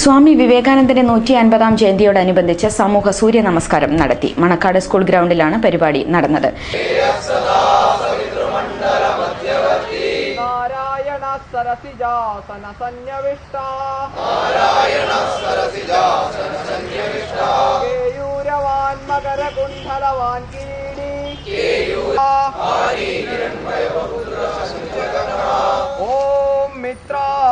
സ്വാമി വിവേകാനന്ദന്റെ നൂറ്റി അൻപതാം ജയന്തിയോടനുബന്ധിച്ച് സമൂഹ സൂര്യ നമസ്കാരം നടത്തി. മണക്കാട് സ്കൂൾ ഗ്രൗണ്ടിലാണ് പരിപാടി നടന്നത്. കേയൂരവാൻ മകരകുണ്ഠലവാൻ കിരീടി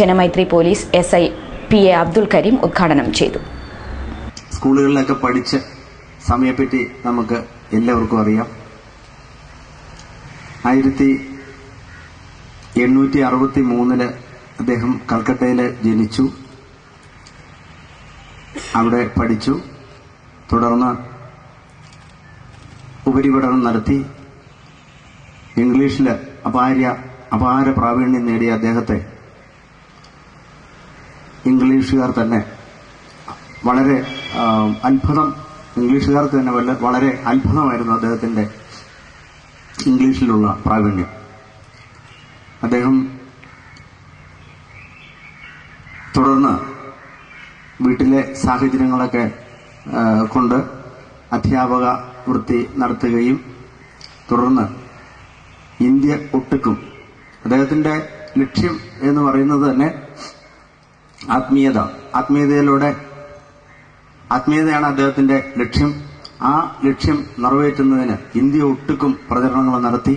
Janamaithri police S I P A Abdul Karim ഉദ്ഘാടനം ചെയ്തു. സ്കൂളുകളിലൊക്കെ പഠിച്ച സമയപ്പറ്റി നമുക്ക് എല്ലാവർക്കും അറിയാം. ആയിരത്തി എണ്ണൂറ്റി അറുപത്തി മൂന്നിൽ അദ്ദേഹം കൽക്കട്ടയിൽ ജനിച്ചു. അവിടെ പഠിച്ചു. തുടർന്ന് ഉപരിപഠനം നടത്തി. ഇംഗ്ലീഷിൽ അപാര അപാര പ്രാവീണ്യം നേടിയ അദ്ദേഹത്തെ ഇംഗ്ലീഷുകാർ തന്നെ വളരെ അത്ഭുതം. ഇംഗ്ലീഷുകാർക്ക് തന്നെ വളരെ അത്ഭുതമായിരുന്നു അദ്ദേഹത്തിന്റെ ഇംഗ്ലീഷിലുള്ള പ്രാവീണ്യം. അദ്ദേഹം തുടർന്ന് വീട്ടിലെ സാഹചര്യങ്ങളൊക്കെ കൊണ്ട് അധ്യാപക വൃത്തി നടത്തുകയും തുടർന്ന് ഇന്ത്യ ഒട്ടുക്കും. അദ്ദേഹത്തിന്റെ ലക്ഷ്യം എന്ന് പറയുന്നത് തന്നെ ആത്മീയത ആത്മീയതയിലൂടെ ആത്മീയതയാണ് അദ്ദേഹത്തിന്റെ ലക്ഷ്യം. ആ ലക്ഷ്യം നിറവേറ്റുന്നതിന് ഇന്ത്യ ഒട്ടുക്കും പ്രചരണങ്ങൾ നടത്തി.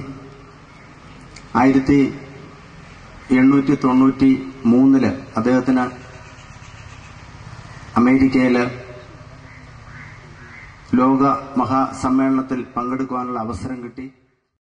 ആയിരത്തി എണ്ണൂറ്റി തൊണ്ണൂറ്റി മൂന്നിൽ അദ്ദേഹത്തിന് അമേരിക്കയിൽ ലോക മഹാസമ്മേളനത്തിൽ പങ്കെടുക്കുവാനുള്ള അവസരം കിട്ടി.